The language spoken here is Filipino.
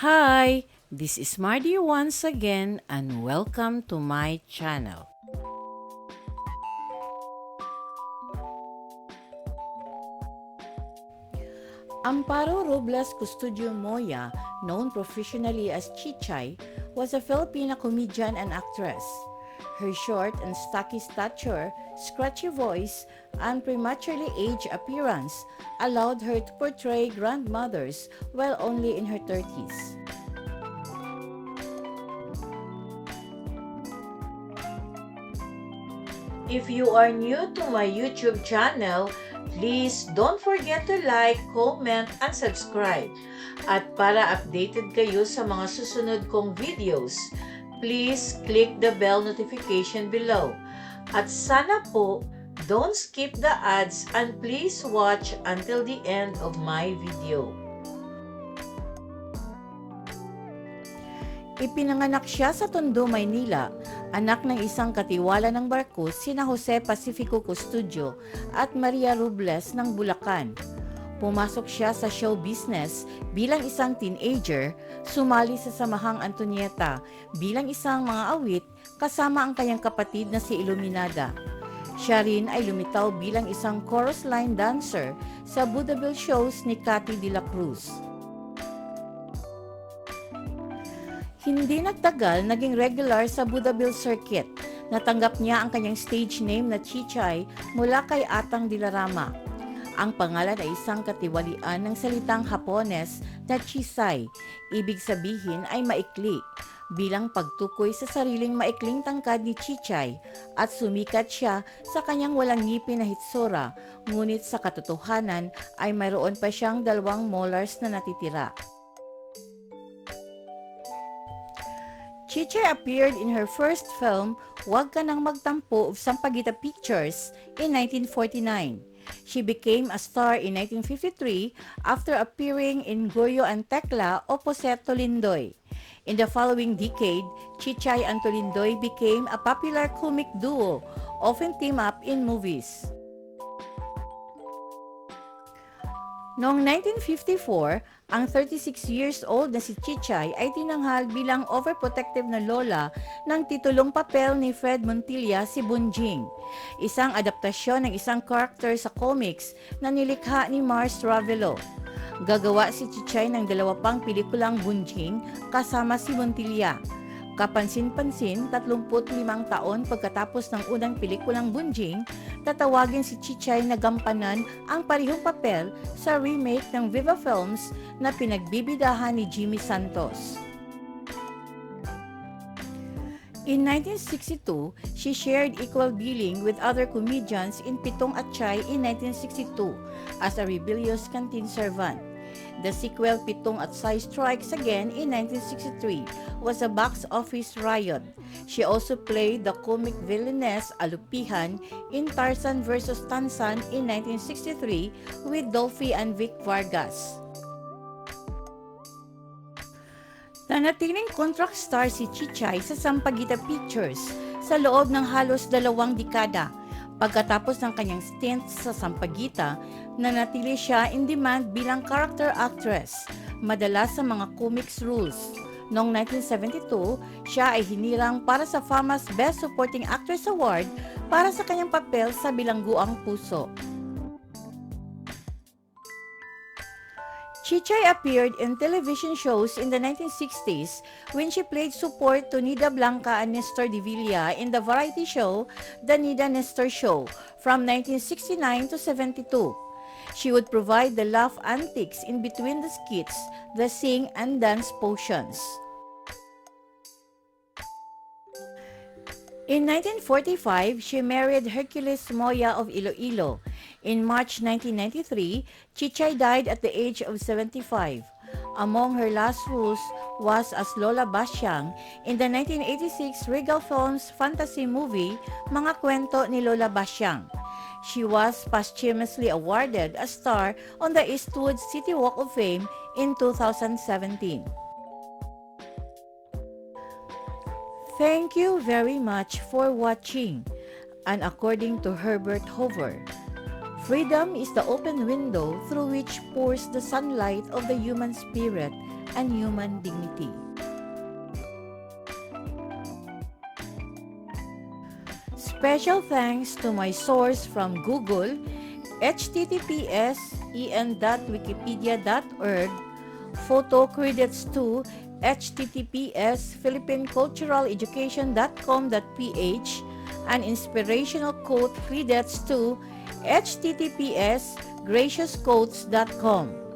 Hi, this is Mardy once again and welcome to my channel. Amparo Robles Custodio Moya, known professionally as Chichay, was a Filipina comedian and actress. Her short and stocky stature, scratchy voice, and prematurely aged appearance allowed her to portray grandmothers while only in her 30s. If you are new to my YouTube channel, please don't forget to like, comment, and subscribe. At para updated kayo sa mga susunod kong videos, please click the bell notification below. At sana po, don't skip the ads and please watch until the end of my video. Ipinanganak siya sa Tondo, Maynila, anak ng isang katiwala ng barko sina Jose Pacifico Custodio at Maria Robles ng Bulacan. Pumasok siya sa show business bilang isang teenager, sumali sa Samahang Antonieta bilang isang mga awit kasama ang kanyang kapatid na si Iluminada. Siya rin ay lumitaw bilang isang chorus line dancer sa vaudeville shows ni Cathy de la Cruz. Hindi nagtagal naging regular sa vaudeville circuit. Natanggap niya ang kanyang stage name na Chichay mula kay Atang Dilarama. Ang pangalan ay isang katiwalian ng salitang Hapones na Chisay. Ibig sabihin ay maikli bilang pagtukoy sa sariling maikling tangkad ni Chichay at sumikat siya sa kanyang walang ngipin na hitsura ngunit sa katotohanan ay mayroon pa siyang dalawang molars na natitira. Chichay appeared in her first film, Huwag Ka Nang Magtampo of Sampaguita Pictures in 1949. She became a star in 1953 after appearing in Goyo and Tekla opposite Tolindoy. In the following decade, Chichay and Tolindoy became a popular comic duo, often team up in movies. Noong 1954, ang 36 years old na si Chichay ay tinanghal bilang overprotective na lola ng titulong papel ni Fred Montilla si Bunjing, isang adaptasyon ng isang karakter sa comics na nilikha ni Mars Ravelo. Gagawa si Chichay ng dalawa pang pelikulang Bunjing kasama si Montilla. Kapansin-pansin, 35 taon pagkatapos ng unang pelikulang Bunjing, tatawagin si Chichay na gampanan ang parihong papel sa remake ng Viva Films na pinagbibidahan ni Jimmy Santos. In 1962, she shared equal billing with other comedians in Pitong at Chay in 1962 as a rebellious canteen servant. The sequel Pitong at Sai Strikes Again in 1963 was a box office riot. She also played the comic villainess Alupihan in Tarzan vs. Tansan in 1963 with Dolphy and Vic Vargas. Nanatiling contract star si Chichay sa Sampaguita Pictures sa loob ng halos dalawang dekada. Pagkatapos ng kanyang stint sa Sampaguita, nanatili siya in demand bilang character actress, madalas sa mga comics roles. Noong 1972, siya ay hinirang para sa FAMAS Best Supporting Actress Award para sa kanyang papel sa Bilangguang Puso. Chichay appeared in television shows in the 1960s when she played support to Nida Blanca and Nestor de Villa in the variety show The Nida Nestor Show from 1969 to 72. She would provide the laugh antics in between the skits, the sing and dance potions. In 1945, she married Hercules Moya of Iloilo. In March 1993, Chichay died at the age of 75. Among her last roles was as Lola Basyang in the 1986 Regal Films fantasy movie Mga Kwento ni Lola Basyang. She was posthumously awarded a star on the Eastwood City Walk of Fame in 2017. Thank you very much for watching. And according to Herbert Hoover, freedom is the open window through which pours the sunlight of the human spirit and human dignity. Special thanks to my source from Google, https en.wikipedia.org Photo credits to https philippineculturaleducation.com.ph and inspirational quote credits to https graciousquotes.com.